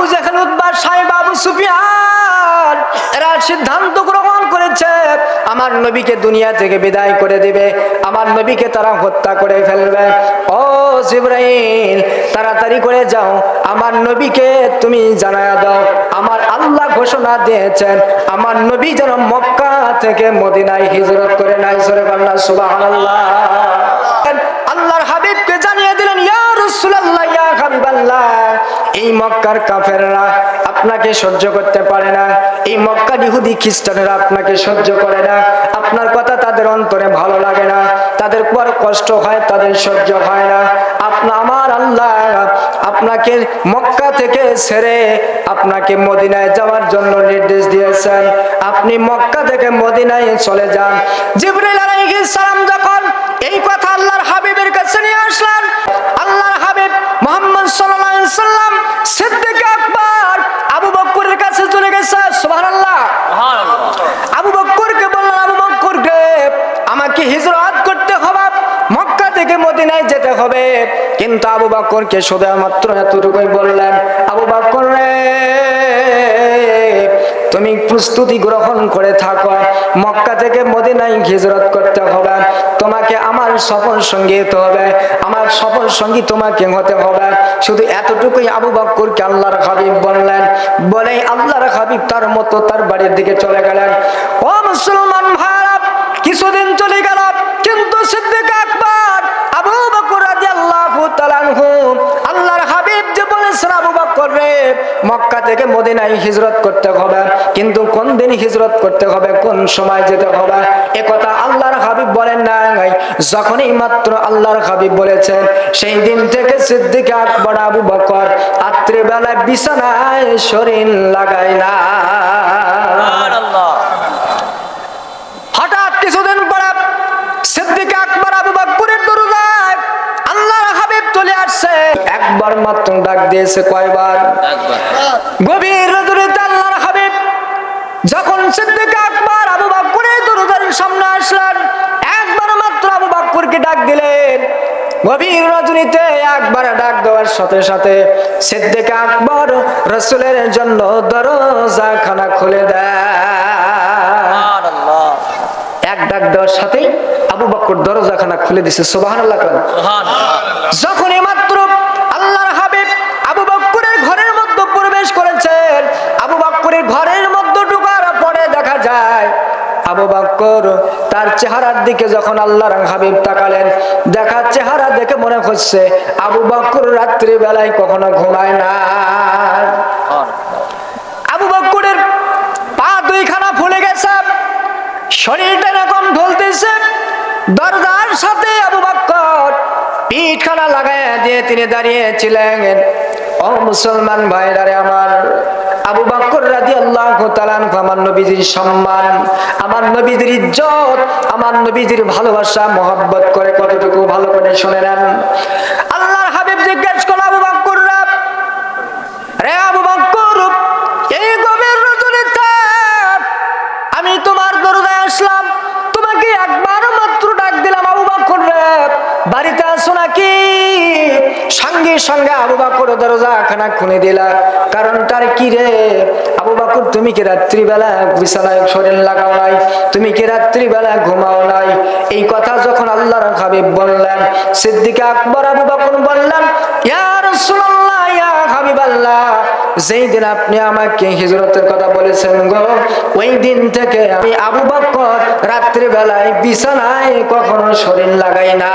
আবু জাহেল উদ্বা সাহেব, আবু সুফিয়ান, এরা সিদ্ধান্ত গ্রহণ করেছে, আমার নবীকে দুনিয়া থেকে বিদায় করে দিবে, আমার নবীকে তারা হত্যা করে ফেলবে। ও জিব্রাইল, তাড়াতাড়ি করে যাও, আমার নবীকে তুমি জানায়া দাও, আমার আল্লাহ ঘোষণা দিয়েছেন, আমার নবী যেন মক্কা থেকে মদিনায় হিজরত করে নাই সরে বাংলা সুবহানাল্লাহ। আল্লাহর হাবিবকে জানিয়ে দিলেন, ইয়া রাসূলুল্লাহ, ইয়া হাবিবাল্লাহ। এই মক্কার কাফেররা আপনাকে সহ্য করতে পারে না। এই মক্কার ইহুদি খ্রিস্টানেরা আপনাকে সহ্য করে না। আপনার কথা তাদের অন্তরে ভালো লাগে না। তাদের পর কষ্ট হয়, তাদের সহ্য হয় না। আপনা আমার আল্লাহ আপনাকে মক্কা থেকে ছেড়ে আপনাকে মদিনায় যাওয়ার জন্য নির্দেশ দিয়েছেন। আপনি মক্কা থেকে মদিনায় চলে যান। জিবরিল আলাইহিস সালাম যখন এই কথা আল্লাহর হাবিবের কাছে নিয়ে আসলেন আল্লাহর হাবিব মোহাম্মদ সাল্লাল্লাহু আলাইহি সাল্লাম সিদ্দিক আকবর আবু বকরের কাছে চলে গেছে সুবহানাল্লাহ আবু বকরকে বললেন আবু বকরকে আমাকে হিজরত করতে হবে মক্কা থেকে মদিনায় যেতে হবে। কিন্তু আবু বকরকে শুধুমাত্র এতটুকুই বললেন, আবু বকর রে, তুমি প্রস্তুতি গ্রহণ করে থাকো। মক্কা থেকে মদিনায় হিজরত করতে হবে। তোমাকে আমার সফল সঙ্গী হতে হবে। আমার সফল সঙ্গী তোমাকে হতে হবে। শুধু এতটুকুই আবু বক্করকে আল্লাহর হাবিব বললেন। বলে আল্লাহর হাবিব তার মতো তার বাড়ির দিকে চলে গেলেন। ও মুসলমান ভাইরা, কিছুদিন চলে গেল, কিন্তু সিদ্দিক আকবর আবু বকর রাদিয়াল্লাহু তাআলা আনহু আল্লাহর হাবিব যে বলেছেন আবু বকর রে মক্কা থেকে মদিনায় হিজরত করতে হবে। কিন্তু কোন দিন হিজরত করতে হবে, কোন সময় যেতে হবে? এ কথা আল্লাহর হাবিব বলেন না যখনই মাত্র আল্লাহর হাবিব বলেছেন, সেই দিন থেকে সিদ্দিক আকবর, আবু বকর রাত্রিবেলায় বিছানায় শরীর লাগায় না হঠাৎ কিছুদিন পরে সিদ্দিক আকবর আবু বকরের দরজায় আল্লাহর হাবিব চলে আসছে একবার মাত্র ডাক দিয়েছে কয়বার? গভীর রজনীতে আল্লাহর হাবিব যখন সিদ্দিক আকবর আবু বকরের দরজার সামনে আসলেন একবার মাত্র আবু বকরকে ডাক দিলেন। গভীর রজনীতে একবার ডাক দেওয়ার সাথে সাথে সিদ্দিক আকবর রসুলের জন্য দরজা খানা খুলে দেয় এক ডাক দেওয়ার সাথেই আবু বকর দরজাখানা খুলে দিছে কেন যখন বকর তার চেহারার দিকে যখন আল্লাহর হাবিব তাকালেন, দেখার চেহারা দেখে মনে হচ্ছে আবু বকর রাত্রি বেলায় কখনো ঘুমায় না। আবু বকরের পা দুইখানা ফুলে গেছে শরীরটা এরকম ঢলতেছে দরজার সাথে আবু বকর পিঠখানা লাগায় দিয়ে তিনি দাঁড়িয়েছিলেন। ও মুসলমান ভাইরারে আমার আবু বকর রাদি আল্লাহ আমার নবীজির সম্মান, আমার নবীজির ইজ্জত, আমার নবীজির ভালোবাসা, মহব্বত করে কতটুকু ভালো করে শুনে নেন। আল্লাহর হাবিব জিজ্ঞেস করল, আবু বকর রে আবু এই আমি তোমার আসলাম, তোমাকে মাত্র ডাক দিলাম বাড়িতে আসো নাকি? সঙ্গে সঙ্গে আবু বকর দরজা খানা খুলে দিলা। কারণ তার কি রে? আবু বকর, তুমি কি রাত্রিবেলা বিছানায় শরীর লাগাও নাই? তুমি কি রাত্রিবেলা ঘুমাও নাই? এই কথা যখন আল্লাহর হাবিব বললেন, সিদ্দিক আকবর আবু বকর বললেন, ইয়া যেই দিন আপনি আমাকে হিজরতের কথা বলেছেন গো, ওই দিন থেকে আমি আবু বকর রাত্রি বেলায় বিছানায় কখনো শরীর লাগাই না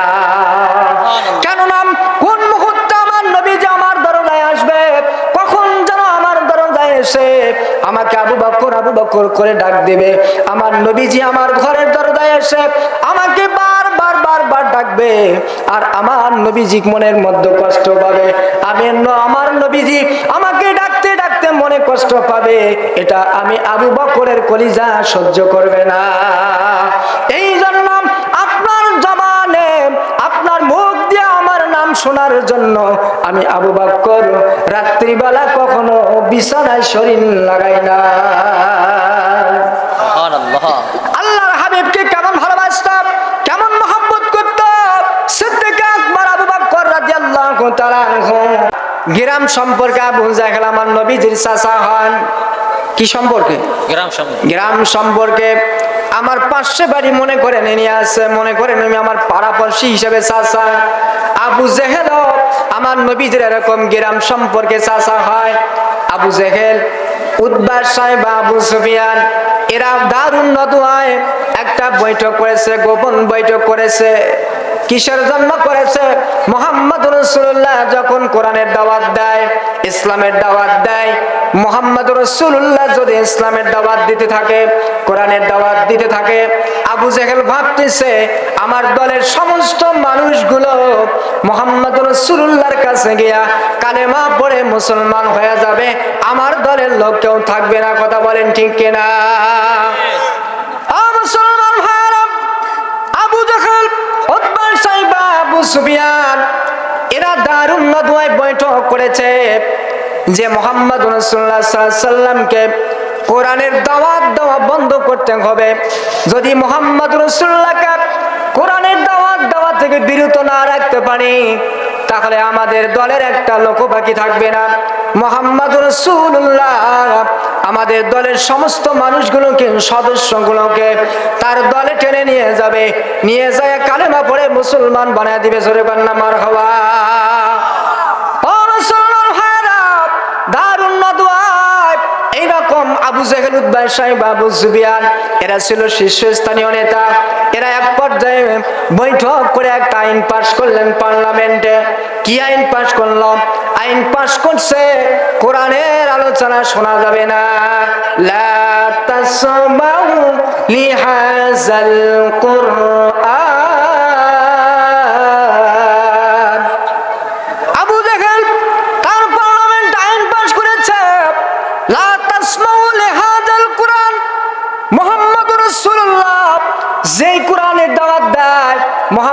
কেননা কোন মুহূর্তে আমার নবী যে আমার দরজায় আসবে কখন যেন আমার দরজায় এসে আমাকে আবু বকর করে ডাক দেবে। আমার নবীজি আমার ঘরের দরজায় এসে আমাকে বারবার বারবার ডাকবে। আর আমার নবীজি মনের মধ্যে কষ্ট পাবে। আমি আমার নবীজি আমাকে ডাকতে ডাকতে মনে কষ্ট পাবে। এটা আমি আবু সহ্য করবে না। এই জন্য আপনার জবানে, আপনার মুখ দিয়ে আমার নাম শোনার জন্য আমি আবু বকর রাত্রিবেলা কখনো বিছানায় শরীর লাগাই না। আল্লাহর হাবিবকে কেমন ভালোবাসতাম কেমন মহব্বত করতাম। সিদ্দিক আকবর আবু বকর রাদিয়াল্লাহু তাআলা গ্রাম সম্পর্কে আবু জাহেল আমার নবীজির চাচা হন। কি সম্পর্কে? গ্রাম সম্পর্কে। আমার পাশে বাড়ি মনে করে নিয়ে আসে মনে করেন আমি আমার পাড়াপড়শি হিসেবে চাচা। আবু জেহেল আমার নবীদের এরকম গ্রাম সম্পর্কে চাচা হয়। আবু জেহেল উদ্বাস সাহেব আবু সুফিয়ান এরা দারুণ নদুয়ায় একটা বৈঠক করেছে গোপন বৈঠক করেছে। কিসের জন্য করেছে? মোহাম্মদ রসুল্লাহ যখন কোরআনের দাওয়াত দেয়, ইসলামের দাওয়াত দেয় মোহাম্মদ রসুল্লাহ যদি ইসলামের দাওয়াত দিতে থাকে, কোরআনের দাওয়াত দিতে থাকে, আবু জেহেল ভাবতেছে, আমার দলের সমস্ত মানুষগুলো মোহাম্মদ রসুল্লাহর কাছে গিয়া কালেমা পড়ে মুসলমান হয়ে যাবে। আমার দলের লোক কেউ থাকবে না, কথা বলেন ঠিক কিনা? সুফিয়ান, এরা দারুণ নদওয়ায় বৈঠক করেছে যে মোহাম্মদ রসুল্লাহ কোরআনের দাওয়াত দেওয়া বন্ধ করতে হবে। যদি মোহাম্মদ রসুল্লাহকে কোরআনের দাওয়াত দেওয়া থেকে বিরত না রাখতে পারি, তাহলে আমাদের দলের একটা লোক বাকি থাকবে না। মোহাম্মদ রসুল্লাহ আমাদের দলের সমস্ত মানুষগুলোকে, সদস্যগুলোকে তার দলে টেনে নিয়ে যাবে। নিয়ে যায় কালেমা পড়ে মুসলমান বানায় দিবে সরে বান্না মার হওয়া আবু জেহেল উদ্বাই সাহেব, আবু জুবিয়ান এরা ছিল শীর্ষস্থানীয় নেতা। বৈঠক করে একটা আইন পাশ করলেন পার্লামেন্টে। কি আইন পাশ করলাম? আইন পাশ করছে, কোরআনের আলোচনা শোনা যাবে না। লা কুরআন।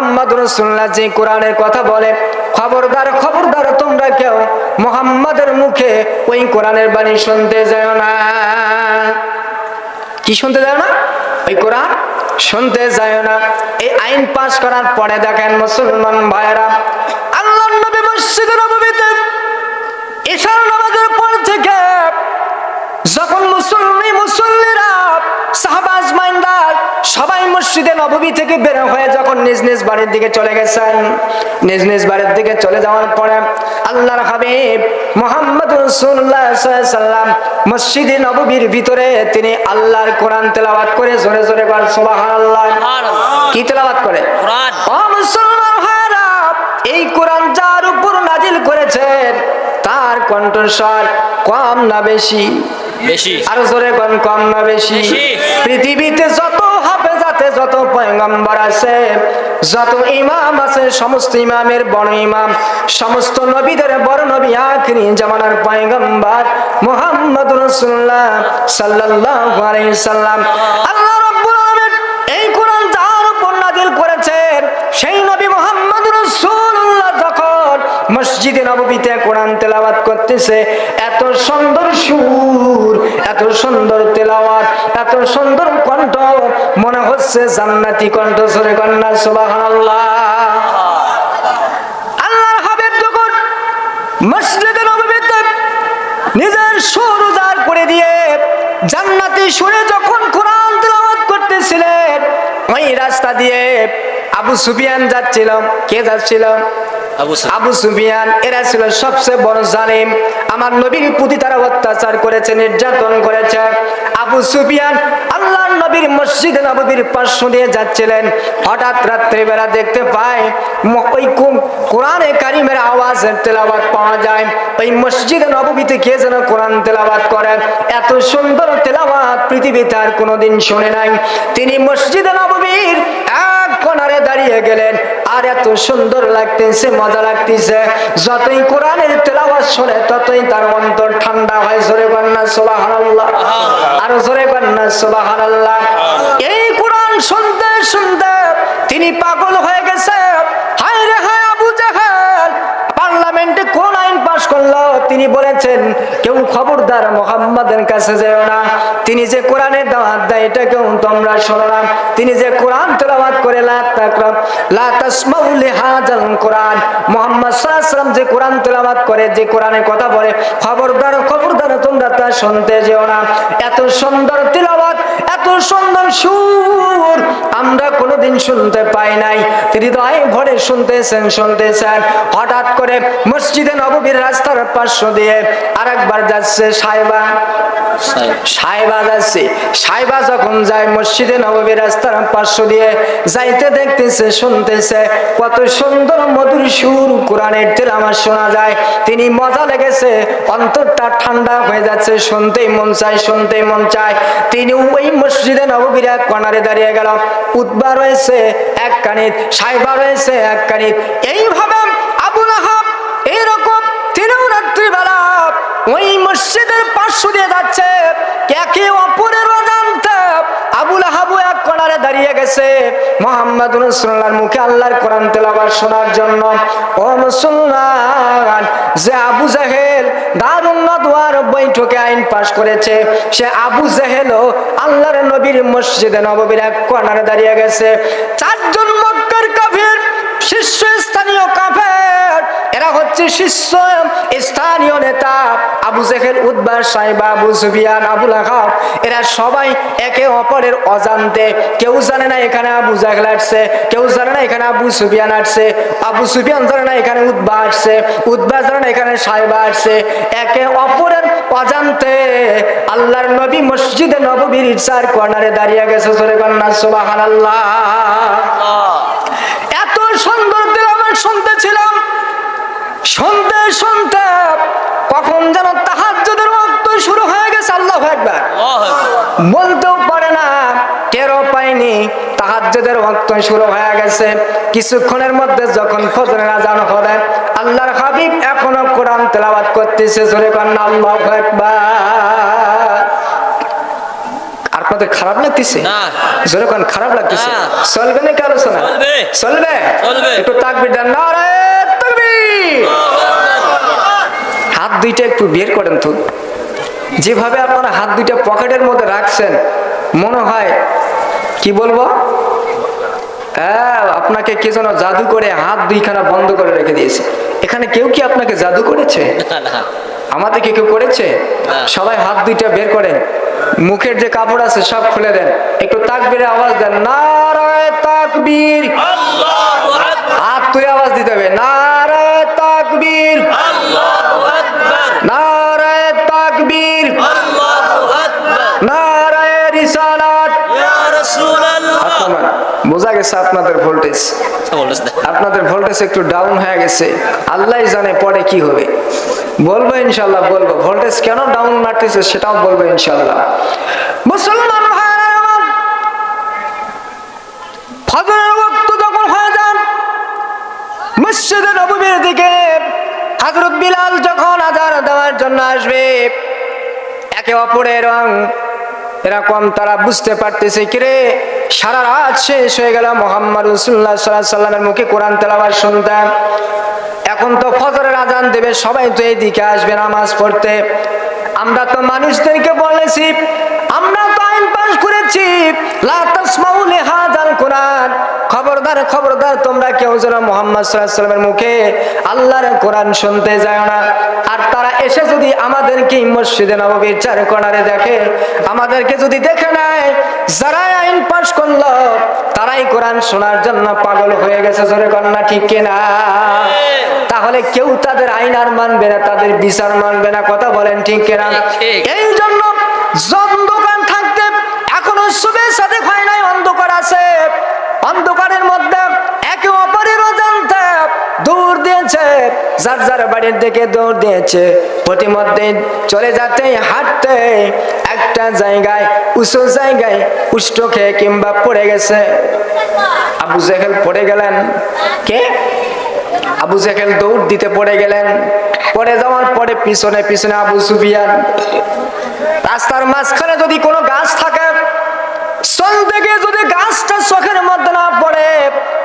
মোহাম্মদ রসুল্লাহ যে কোরআনের কথা বলে, খবরদার খবরদার তোমরা কেউ মোহাম্মদের মুখে ওই কোরআনের বাণী শুনতে যায় না। কি শুনতে যায় না? ওই কোরআন শুনতে যায় না। এই আইন পাশ করার পরে দেখেন মুসলমান ভাইরা মসজিদে নববী থেকে বের হয়ে যখন নিজ নিজ বাড়ির দিকে চলে গেছেন নিজ নিজ বাড়ির দিকে চলে যাওয়ার পরে আল্লাহর হাবিব মোহাম্মদ সাল্লাম মসজিদে নববীর ভিতরে তিনি আল্লাহর কোরআন তেলাওয়াত করে জোরে জোরে বার সুবহানাল্লাহ। কি তেলাওয়াত করে? এই কোরআন যার উপর নাজিল করেছেন তার কণ্ঠস্বর কম না বেশি? বেশি। আরও জোরে কোন কম না বেশি। পৃথিবীতে যত যাতে পয়গম্বর আছে, যত ইমাম আছে, সমস্ত ইমামের বড় ইমাম, সমস্ত নবীদের বড় নবী আখরি জামানার পয়গম্বর মুহাম্মদ রাসূলুল্লাহ সাল্লাল্লাহু আলাইহি সাল্লাম। সেই নবী মসজিদে নববীতে কোরআন তেলাওয়াত করতেছে, এত সুন্দর সুর, এত সুন্দর তেলাওয়াত, এত সুন্দর হচ্ছে জান্নাতি কণ্ঠ সরে কন্যা সুবহানাল্লাহ। আল্লাহর হাবিব যখন মসজিদে নববীতে নিজের সুর উজাড় করে দিয়ে জান্নাতি সুরে যখন কোরআন তেলাওয়াত করতেছিলেন ওই রাস্তা দিয়ে আবু সুফিয়ান যাচ্ছিল। কে যাচ্ছিল? আবু আবু সুফিয়ান এরা ছিল সবচেয়ে বড় জালিম। আমার নবীর প্রতি তারা অত্যাচার করেছে নির্যাতন করেছে। আবু সুফিয়ান আল্লাহর নবীর মসজিদে নবীর পার্শ্ব দিয়ে যাচ্ছিলেন। হঠাৎ রাত্রিবেলা দেখতে পায় ওই কোরআনে কারিমের আওয়াজ তেলাবাদ পাওয়া যায়। ওই মসজিদ নববীতে কে যেন কোরআন তেলাবাদ করেন? এত সুন্দর তেলাবাদ পৃথিবীতে আর কোনোদিন শুনে নাই। তিনি মসজিদ নববীর এক কোনারে দাঁড়িয়ে গেলেন। আর এত সুন্দর লাগতেছে, মজা লাগতেছে। যতই কোরআনের তেলাওয়াত শোনে, ততই তার অন্তর ঠান্ডা হয়, জোরে কন্যা সুবহানাল্লাহ। আর জোরে কন্যা সুবহানাল্লাহ। এই কোরআন শুনতে শুনতে তিনি পাগল হয়ে গেছে। তিনি বলেছেন, কেউ খবরদার মোহাম্মদের কাছে যেও না। তিনি যে কোরআনের দাওয়াত দেয় এটা কেউ তোমরা শোনো না। তিনি যে কোরআন তেলাওয়াত করে, লা তাকরাম লা তাসমাউ লিহাজাল কোরআন। মোহাম্মদ সাল্লাল্লাহু যে কোরআন তেলাওয়াত করে যে কোরআনের কথা বলে খবরদার খবরদার তোমরা তা শুনতে যেও না। এত সুন্দর তেলাওয়াত এত সুন্দর সুর আমরা কোনোদিন শুনতে পাই নাই। হৃদয় ভরে শুনতেছেন শুনতেছেন। হঠাৎ করে মসজিদে নববীর রাস্তার পার্শ্ব দিয়ে আরেকবার যাচ্ছে সাহেবা। সাহেব। যাচ্ছে। সাহেবা যখন যায় মসজিদে নববী রাস্তার পার্শ্ব দিয়ে যাইতে দেখতেছে শুনতেছে কত সুন্দর মধুর সুর কোরআনের তেলামার শোনা যায়, তিনি মজা লেগেছে, অন্তরটা ঠান্ডা হয়ে যাচ্ছে, শুনতেই মন চায়, শুনতেই মন চায়। তিনি ওই মসজিদে নববীর এক কর্নারে দাঁড়িয়ে গেল। উদ্বা রয়েছে এক কানিত সাহেবা রয়েছে এক কানিত। এইভাবে আবুল আহাব এইরকম তিনিও রাত্রিবেলা ওই মসজিদের পার্শ্ব দিয়ে যাচ্ছে। একে অপরের অজান্তে আবুল আহাবু এক কোনারে দাঁড়িয়ে গেছে মোহাম্মদ রসুল্লাহর মুখে আল্লাহর কোরআন তেলাবার শোনার জন্য। ও মুসলমান, যে আবু জাহেল দারুণ বৈঠকে আইন পাশ করেছে, সে আবু জাহেলও আল্লাহর নবীর মসজিদে নববীর এক কর্নারে দাঁড়িয়ে গেছে। চারজন মক্কার কাফির শীর্ষ স্থানীয় কাফের এরা হচ্ছে শিষ্য স্থানীয় নেতা আবু জেহেল উদ্বার সাহেবা, আবু সুফিয়ান, আবুল আহাব, এরা সবাই একে অপরের অজান্তে। কেউ জানে না এখানে আবু জাহেল আসছে, কেউ জানে না এখানে আবু সুফিয়ান আসছে, আবু সুফিয়ান জানে না এখানে উদ্বা আসছে উদ্বা জানে না এখানে সাহেবা আসছে। একে অপরের অজান্তে আল্লাহর নবী মসজিদে নববীর চার কর্নারে দাঁড়িয়ে গেছে সরে কন্যা এত সুন্দর তেলাওয়াত শুনতেছিলাম শুনতে শুনতে কখন যেন তাহাজ্জুদের ওয়াক্ত শুরু হয়ে গেছে আল্লাহু আকবার। বলতেও পারে না টেরও পাইনি তাহাজ্জুদের ওয়াক্ত শুরু হয়ে গেছে। কিছুক্ষণের মধ্যে যখন ফজরের আজান হবে আল্লাহর হাবিব এখনও কোরআন তেলাওয়াত করতেছে জোরে কন্যা আল্লাহু আকবার। আপনাদের খারাপ লাগতেছে? জোরে কোন খারাপ লাগতেছে। না। চলবে নাকি আলোচনা? চলবে। চলবে। একটু তাকবির দেন নারায়ে তাকবীর। দুইটা একটু বের করেন তো। যেভাবে আপনারা হাত দুইটা পকেটের মধ্যে রাখছেন মনে হয় কি বলব? হ্যাঁ আপনাকে কে যেন জাদু করে হাত দুইখানা বন্ধ করে রেখে দিয়েছে। এখানে কেউ কি আপনাকে জাদু করেছে? না। না আমাদেরকে কেউ করেছে? সবাই হাত দুইটা বের করেন। মুখের যে কাপড় আছে সব খুলে দেন। একটু তাকবীরের আওয়াজ দেন। নারায় তাকবীর। আল্লাহু আকবার। হাত তুই আওয়াজ দিতে হবে। নারায় বোঝা গেছে আপনাদের ভোল্টেজ আপনাদের ভোল্টেজ একটু ডাউন হয়ে গেছে। আল্লাহই জানে পরে কি হবে। বলব ইনশাল্লাহ বলব। ভোল্টেজ কেন ডাউন মারতেছে সেটাও বলব ইনশাল্লাহ মুসলমান ফজরের ওয়াক্ত যখন হয়ে যান মসজিদে নববীর দিকে হযরত বিলাল যখন আজান দেওয়ার জন্য আসবে একে অপরের রং এরকম তারা বুঝতে পারতেছে, কিরে, সারা রাত শেষ হয়ে গেল মোহাম্মদ রসুল্লাহ সাল্লাহ সাল্লামের মুখে কোরআন তেলাবার শুনতাম। এখন তো ফজরের আজান দেবে, সবাই তো এইদিকে আসবে নামাজ পড়তে। আমরা তো মানুষদেরকে বলেছি, আমরা তো আইন পাশ করেছি। লা তাসমাউ লিহাযাল কোরআন। খবরদার খবরদার, তোমরা কেউ যেন মোহাম্মদ সাল্লামের মুখে আল্লাহর কোরআন শুনতে যায় না। আর তারা এসে যদি আমাদেরকে মসজিদে নববীর চার কোণারে দেখে, আমাদেরকে যদি দেখে নেয়, যারাই আইন পাস করল, তারাই কোরআন শোনার জন্য পাগল হয়ে গেছে, জোরে কন্যা ঠিক কিনা? তাহলে কেউ তাদের আইন আর মানবে না, তাদের বিচার মানবে না, কথা বলেন ঠিক কিনা ঠিক। এই জন্য অন্ধকার থাকতে এখনও শুভে সাথে হয় নাই অন্ধকার আছে অন্ধকারের মধ্যে একে অপরের অজান্তে দূর দিয়েছে যার যার বাড়ির দিকে দৌড় দিয়েছে, প্রতিমধ্যে চলে যাতে হাঁটতে একটা জায়গায়, উঁচু জায়গায় উষ্ট খেয়ে কিংবা পড়ে গেছে। আবু জেহেল পড়ে গেলেন। কে? আবু জেহেল দৌড় দিতে পড়ে গেলেন। পড়ে যাওয়ার পরে পিছনে পিছনে আবু সুফিয়ান, রাস্তার মাঝখানে যদি কোনো গাছ থাকে চল থেকে যদি গাছটা চোখের মধ্যে না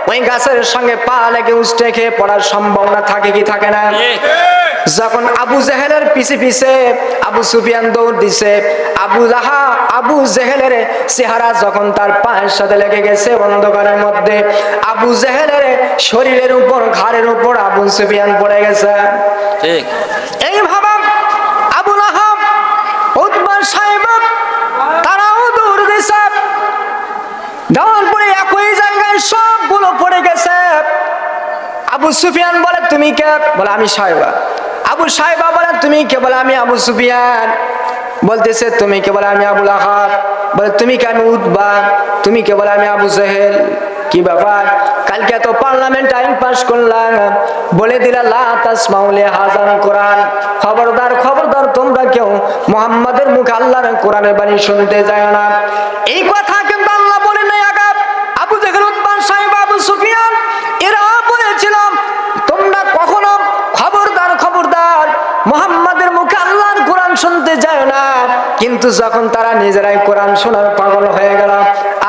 ওই গাছের সঙ্গে পা লেগে উষ্টে খেয়ে পড়ার সম্ভাবনা থাকে কি থাকে না? যখন আবু জেহেলের পিছে পিছে আবু সুফিয়ান দৌড় দিছে আবু জাহা আবু জেহেলের চেহারা যখন তার পায়ের সাথে লেগে গেছে অন্ধকারের মধ্যে আবু জেহেলের শরীরের উপর ঘাড়ের উপর আবু সুফিয়ান পড়ে গেছে। ঠিক এই ভাবা আবু লাহাব উদ্বার সাহেব তারাও দৌড় দিছে দেওয়ার পরে একই জায়গায় সবগুলো পড়ে গেছে আবু সুফিয়ান বলে, তুমি কে? বলে, আমি সাহেবা। আবু সাহেবা বলে, তুমি কে? বলে, আমি আবু সুফিয়ান। বলতেছে, তুমি কে? বলে, আমি আবুল আহাব। বলে, তুমি কে? আমি উদ্বা তুমি কে? বলে, আমি আবু জেহেল। কি ব্যাপার? কালকে তো পার্লামেন্ট আইন পাশ করলাম। বলে দিলা কোরআন। খবরদার খবরদার, তোমরা কেউ মোহাম্মদের মুখে আল্লাহর কোরআনের বাণী শুনতে যায় না। এই কথা কিন্তু আল্লাহ বলে নাই আগা আবু জেহেল উদ্বান সাহেব আবু সুফিয়ান এরা বলেছিলাম তোমরা কখনো খবরদার খবরদার মোহাম্মদের মুখে আল্লাহর কোরআন শুনতে যায় না কিন্তু যখন তারা নিজেরাই কোরআন শোনার পাগল হয়ে গেল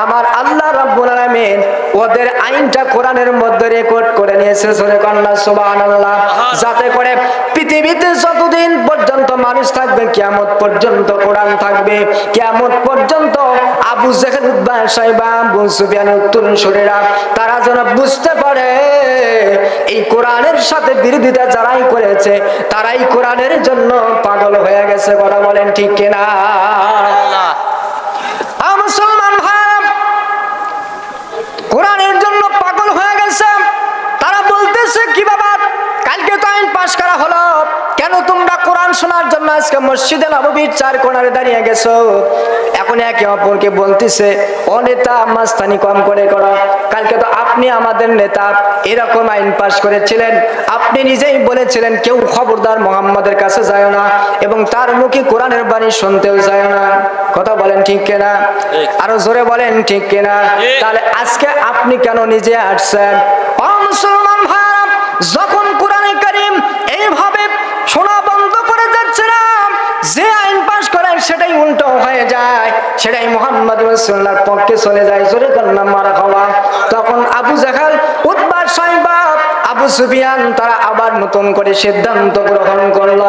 আমার আল্লাহ রাব্বুল আলামিন ওদের আইনটা কোরআনের মধ্যে রেকর্ড করে নিয়েছে সরে কন্যা সুবহানাল্লাহ। যাতে করে পৃথিবীতে যতদিন পর্যন্ত মানুষ থাকবে কিয়ামত পর্যন্ত কোরআন থাকবে কিয়ামত পর্যন্ত আবু জেহেল উদ্বাহ আবু সুফিয়ান তরুণ শরীরা তারা যেন বুঝতে পারে এই কোরআনের সাথে বিরোধিতা যারাই করেছে তারাই কোরআনের জন্য পাগল হয়ে গেছে কথা বলেন ঠিক কিনা আল্লাহ আ মুসলমান ভাই কোরআনের জন্য পাগল হয়ে গেছে তারা বলতেছে কি বাবা কালকে তো আইন পাশ করা হলো কেন তোমরা কোরআন শোনার জন্য আজকে মসজিদে নববীর চার কোণারে দাঁড়িয়ে গেছো। এখন একে অপরকে বলতেছে ও নেতা মাস্তানি কম করে করো। কালকে তো আপনি আমাদের নেতা এরকম আইন পাশ করেছিলেন। আপনি নিজেই বলেছিলেন কেউ খবরদার মোহাম্মদের কাছে যায় না এবং তার মুখে কোরআনের বাণী শুনতেও যায় না। কথা বলেন ঠিক কিনা? আরও জোরে বলেন ঠিক কিনা? তাহলে আজকে আপনি কেন নিজে আসছেন? মুসলমান ভাইরা উল্টো হয়ে যায়, সেটাই মোহাম্মদ রসুল্লাহর পক্ষে চলে যায়, জোরে কন্যা মারা খাওয়া। তখন আবু জাহাল উদ্বার সাহেবা, আবু সুফিয়ান, তারা আবার নতুন করে সিদ্ধান্ত গ্রহণ করল।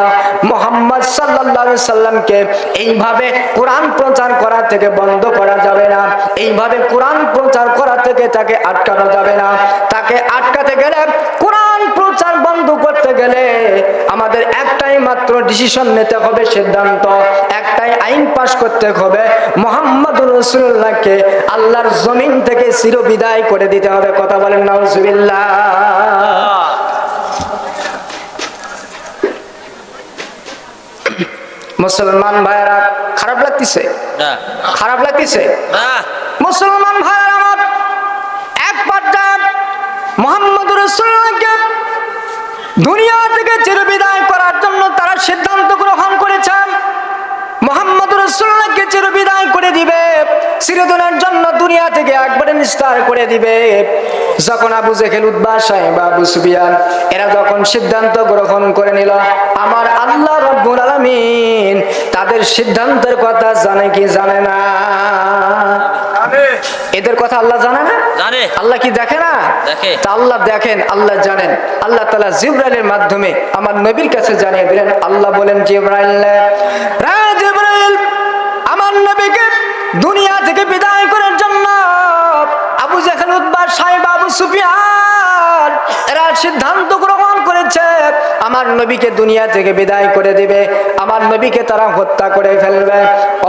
মোহাম্মদ সাল্লাল্লাহু সাল্লামকে এইভাবে কোরআন প্রচার করা থেকে বন্ধ করা যাবে না। এইভাবে কোরআন প্রচার করা থেকে তাকে আটকানো যাবে না। তাকে আটকাতে গেলে কোরআন প্রচার বন্ধ করতে গেলে আমাদের একটাই মাত্র ডিসিশন নিতে হবে সিদ্ধান্ত। একটাই আইন পাশ করতে হবে। মোহাম্মদ রসুল্লাহকে আল্লাহর জমিন থেকে চিরবিদায় করে দিতে হবে। কথা বলেন নাউজুবিল্লাহ। মুসলমান ভাইয়েরা খারাপ লাগতেছে? খারাপ লাগতেছে? মুসলমান ভাইয়েরা আমার এক পর্যায়ে মোহাম্মদ রসুল্লাহকে দুনিয়া থেকে চিরবিদায় করার জন্য তারা সিদ্ধান্ত গ্রহণ করেছেন মোহাম্মদ রসুল্লাহকে চিরবিদায় করে দিবে। চিরদিনের জন্য দুনিয়া থেকে একবারে নিস্তার করে দিবে। যখন আবু জেহেল উদ্বাস সাহেব, আবু সুবিয়ান এরা যখন সিদ্ধান্ত গ্রহণ করে নিল, আমার আল্লাহ রব্বুল আলামিন তাদের সিদ্ধান্তের কথা জানে কি জানে না? এদের কথা আল্লাহ জানে না? জানে। আল্লাহ কি দেখে না? দেখে। তা আল্লাহ দেখেন আল্লাহ জানেন। আল্লাহ তালা জিব্রাইলের মাধ্যমে আমার নবীর কাছে জানিয়ে দিলেন আল্লাহ বলেন জিব্রাইল রে জিব্রাইল আমার নবীকে দুনিয়া থেকে বিদায় করার জন্য আবু জাহেল উদ্বার সাহেব আবু সুফিয়ান এরা সিদ্ধান্ত গ্রহণ করেছে। আমার নবীকে দুনিয়া থেকে বিদায় করে দিবে। আমার নবীকে তারা হত্যা করে ফেলবে।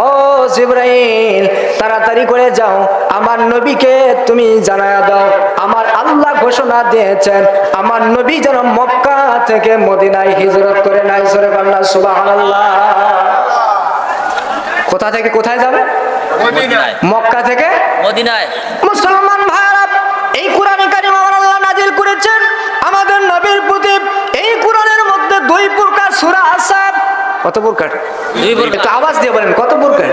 ও জিব্রাইল তাড়াতাড়ি করে যাও। আমার নবীকে তুমি জানায়া দাও। আমার আল্লাহ ঘোষণা দিয়েছেন আমার নবী যেন মক্কা থেকে মদিনায় হিজরত করে নাই সরে বাংলা সুবহানাল্লাহ। কোথা থেকে কোথায় যাবে? মক্কা থেকে? মদিনায়। মুসলমান ভাইরা এই কোরআনে কারিম আমার আল্লাহ নাজিল করেছেন আমাদের নবীর প্রতি এই কোরআনের মধ্যে দুই প্রকার সূরা আছে কত প্রকার? একটু আওয়াজ দিয়ে বলেন কত প্রকার?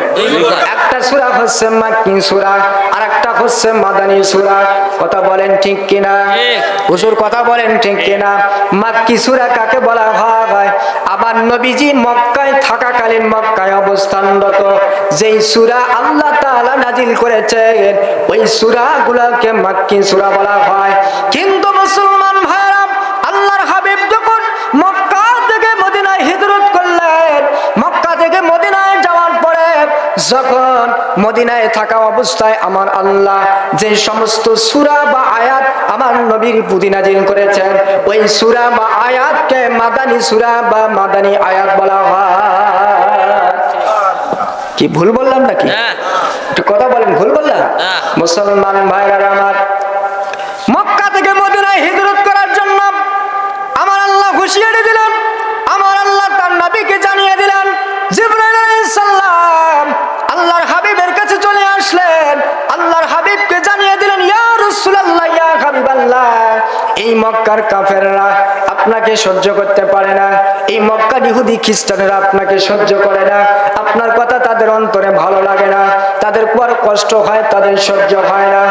একটা সূরা হচ্ছে মাক্কি সূরা আর একটা হচ্ছে মাদানী সূরা। কথা বলেন ঠিক কিনা? হুজুর কথা বলেন ঠিক কিনা? মাক্কি সূরা কাকে বলা হয় আবার নবীজি মক্কায় থাকাকালীন মক্কায় অবস্থানরত। যেই সূরা আল্লাহ তাআলা নাজিল করেছেন ওই সূরাগুলোকে মাক্কি সুরা বলা হয়। কিন্তু মুসলমান যখন মদিনায় থাকা অবস্থায় আমার আল্লাহ যে সমস্ত সুরা বা আয়াত আমার নবীর পুদি নাজিল করেছেন ওই সুরা বা আয়াতকে মাদানী সুরা বা মাদানী আয়াত বলা হয়। কি ভুল বললাম নাকি? হ্যাঁ। একটু কথা বলেন ভুল বললাম? মুসলমান ভাইরা আমার মক্কা থেকে মদিনায় হিজরত করার জন্য আমার আল্লাহ হুঁশিয়ারি দিলেন হাবিবাল্লাহ এই মক্কার কাফেররা আপনাকে সহ্য করতে পারে না। এই মক্কার ইহুদি খ্রিস্টানেরা আপনাকে সহ্য করে না। আপনার কথা তাদের অন্তরে ভালো লাগে না। তাদের পর কষ্ট হয়, তাদের সহ্য হয় না।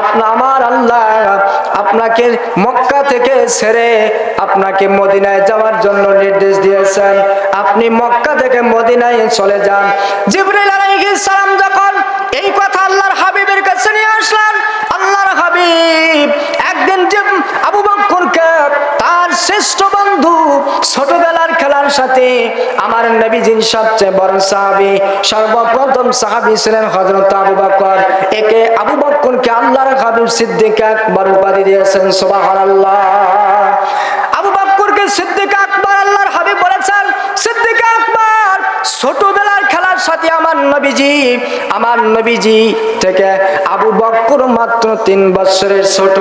আপনা, আমার আল্লাহ আপনাকে মক্কা থেকে ছেড়ে আপনাকে মদিনায় যাওয়ার জন্য নির্দেশ দিয়েছেন। আপনি মক্কা থেকে মদিনায় চলে যান। জিবরিল সালাম যখন এই কথা আল্লাহর হাবিবের কাছে নিয়ে আসলেন, আল্লাহর হাবিব শ্রেষ্ঠ বন্ধু ছোটবেলার খেলার সাথে আমার নবীজির সবচেয়ে বড় সাহাবী, সর্বপ্রথম সাহাবী ছিলেন হযরত আবু বকর। একে আবু বকরকে আল্লাহর হাবিব সিদ্দিক আকবর উপাধি দিয়েছেন, সুবহানাল্লাহ। আবু বকরকে সিদ্দিক আকবর আল্লাহর হাবিব বলেছেন, সিদ্দিক আকবর, ছোটবেলার খেলার সাথে আমার নবীজি আমার নবীজি থেকে আবু বকর মাত্র তিন বছরের ছোট।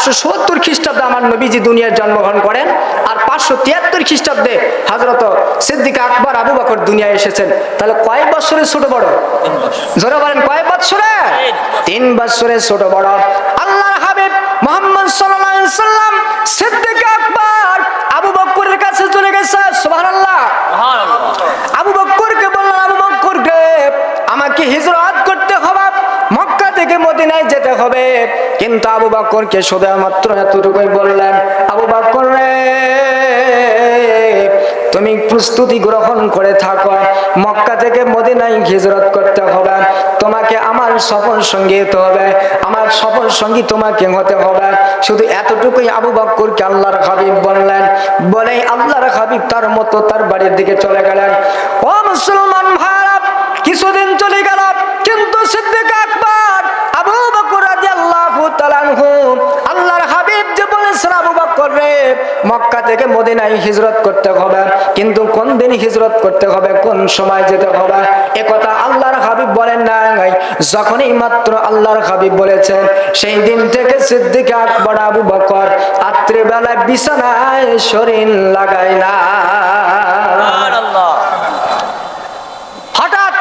পাঁচশো সত্তর খ্রিস্টাব্দে আমার নবীজি দুনিয়ার জন্মগ্রহণ করেন আর পাঁচশো তিয়াত্তর খ্রিস্টাব্দে হজরত সিদ্দিক আকবর আবু বকর দুনিয়ায় এসেছেন। তাহলে কয়েক বছরের ছোট বড়? জোরে বলেন কয়েক বছরে তিন বছরের ছোট বড়। আল্লাহর হাবিব মোহাম্মদ সাল্লাম সিদ্দিক আকবর আবু বকরের কাছে চলে গেছে। সুবহানাল্লাহ। আবু বক্করকে বললেন আবু বক্করকে আমাকে হিজরত করতে হবে মক্কা থেকে মদিনায় যেতে হবে। কিন্তু আবু বক্করকে শুধুমাত্র এতটুকুই বললেন, আবু বক্কর রে, তুমি প্রস্তুতি গ্রহণ করে থাকো। মক্কা থেকে মদিনায় হিজরত করতে হবে। তোমাকে আমার সফর সঙ্গী হতে হবে। আমার সফর সঙ্গী তোমাকে হতে হবে। শুধু এতটুকুই আবু বক্করকে আল্লাহর হাবিব বললেন। বলে আল্লাহর হাবিব তার মতো তার বাড়ির দিকে চলে গেলেন। ও মুসলমান ভাইরা কিছুদিন চলে গেল কিন্তু সিদ্দিক আকবর আবু বকর রাদিয়াল্লাহু তাআলা আনহু আল্লাহর হাবিব যে বলেছেন রে মক্কা থেকে মদিনায় হিজরত করতে হবে। কিন্তু কোন দিন হিজরত করতে হবে? কোন সময় যেতে হবে? এ কথা আল্লাহর হাবিব বলেন নাই যখনই মাত্র আল্লাহর হাবিব বলেছেন সেই দিন থেকে সিদ্দিক আকবর, আবু বকর রাত্রিবেলা বিছানায় শরীর লাগায় না। হঠাৎ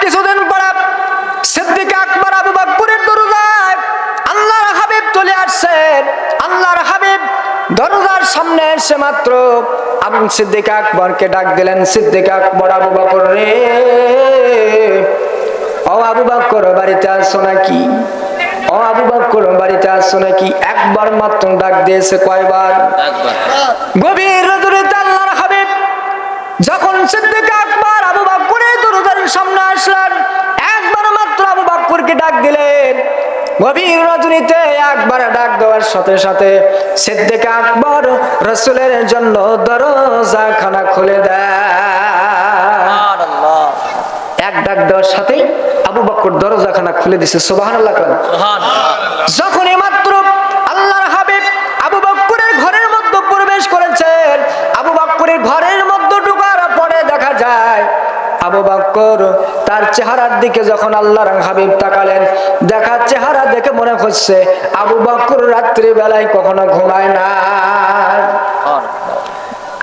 আল্লাহর হাবিব চলে আসছেন আল্লাহর হাবিব দরজার সামনে এসে মাত্র আবু সিদ্দিক আকবরকে ডাক দিলেন সিদ্দিক আকবর আবু বকর রে। ও আবু বকর বাড়িতে আসছো নাকি? ও আবু বকর বাড়িতে আসছো নাকি? একবার মাত্র ডাক দিয়েছে কয়বার? গভীর রজনীতে আল্লাহর হাবিব যখন সিদ্দিক আকবর আবু বকরের দরজার সামনে আসলেন একবার মাত্র আবু বকরকে ডাক দিলেন গভীর রজনীতে একবার ডাক দেওয়ার সাথে সাথে সিদ্দিক আকবর রসুলের জন্য দরজা খানা খুলে দেয়। এক ডাক দেওয়ার সাথেই আবু বকর দরজাখানা খুলে দিছে কেন সুবহানাল্লাহ। যখন মাত্র আল্লাহর হাবিব আবু বক্করের ঘরের মধ্যে প্রবেশ করেছেন আবু বক্করের ঘরের মধ্যে ঢোকার পরে দেখা যায় আবু বক্কর তার চেহারার দিকে যখন আল্লাহর হাবিব তাকালেন, দেখা চেহারা দেখে মনে হচ্ছে আবু বক্কর রাত্রি বেলায় কখনো ঘুমায় না।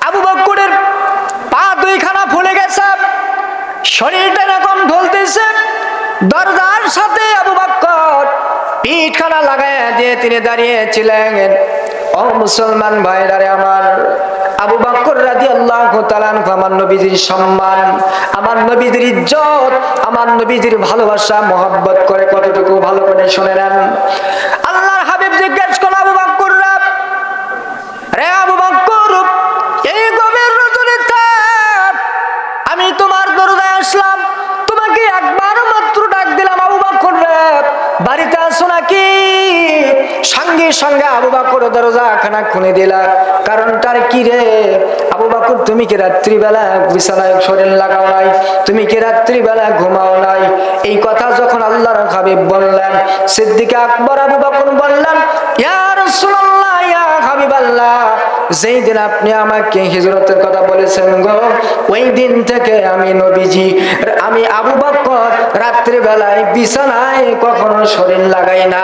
আবু বক্করের পা দুইখানা ফুলে গেছে, শরীরটা এরকম ঢলতেছে, দরজার সাথে আবু বক্কর পিঠখানা লাগায় দিয়ে তিনি দাঁড়িয়েছিলেন। ও মুসলমান ভাইরারে আমার আবু বক্কর রাজি আল্লাহ আমার নবীজির সম্মান, আমার নবীজির ইজ্জত, আমার নবীজির ভালোবাসা, মোহাব্বত করে কতটুকু ভালো করে শুনে নেন আল্লাহর হাবিব জিজ্ঞেস করল আবু বক্কর রে আবু বক্কর এই গভীর রজনীতে আমি তোমার দরজায় আসলাম তোমাকে একবার মাত্র ডাক দিলাম আবু বকর রে বাড়িতে আসো নাকি সঙ্গে সঙ্গে আবু বাকর দরজা খানা খুলে দিলা। কারণ তার কি রে? আবু বাকর, তুমি কি রাত্রিবেলা বিছানায় শরীর লাগাও নাই? তুমি কি রাত্রিবেলা ঘুমাও নাই? এই কথা যখন আল্লাহর হাবিব বললেন, সিদ্দিক আকবর আবু বাকর বললেন, ইয়া রাসূলুল্লাহ, ইয়া হাবিবাল্লাহ, যেই দিন আপনি আমাকে হিজরতের কথা বলেছেন গো, ওই দিন থেকে আমি নবীজি আমি আবু বকর রাত্রি বেলায় বিছানায় কখনো শরীর লাগাই না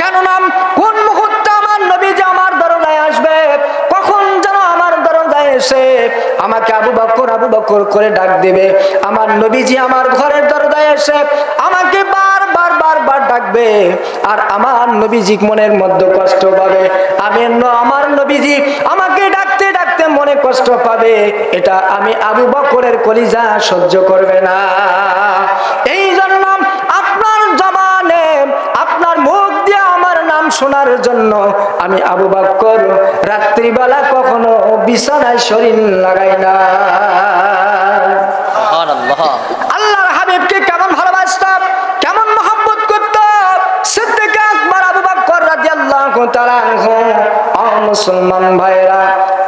কেননা কোন মুহূর্তে আমার নবীজি আমার দরজায় আসবে কখন যেন আমার দরজায় এসে আমাকে আবু বকর আবু বকর করে ডাক দেবে। আমার নবীজি আমার ঘরের দরজায় এসে আমাকে বারবার বারবার ডাকবে। আর আমার নবীজি মনের মধ্যে কষ্ট পাবে। আমি আমার নবীজি আমাকে ডাকতে ডাকতে মনে কষ্ট পাবে। এটা আমি আবু বকরের কলিজা সহ্য করবে না এই জন্য আপনার জমানে আপনার মুখ দিয়ে আমার নাম শোনার জন্য আমি আবু বাক্কর রাত্রিবেলা কখনো বিছানায় শরীর লাগাই না। আল্লাহর হাবিবকে কেমন ভালোবাসতাম কেমন মহব্বত করতাম। সিদ্দিক আকবর আবু বকর রাজি আল্লাহ মুসলমান ভাইরা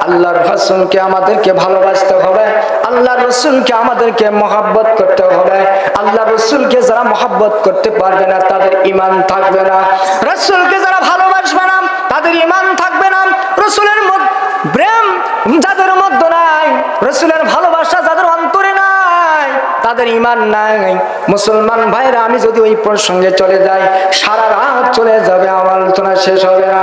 আল্লাহর রাসূলকে আমাদেরকে ভালোবাসতে হবে, আল্লাহর রসুলকে আমাদেরকে মহব্বত করতে হবে আল্লাহ রসুলকে যারা মহব্বত করতে পারবে না, তাদের ইমান থাকবে না। রসুলকে যারা ভালোবাসবে না, তাদের ইমান থাকবে না। রসুলের প্রেম যাদের মধ্যে নাই, রসুলের ভালোবাসা যাদের অন্তরে নাই, তাদের ইমান নাই। মুসলমান ভাইরা, আমি যদি ওই প্রসঙ্গে চলে যাই, সারা রাত চলে যাবে, আমার আলোচনা শেষ হবে না।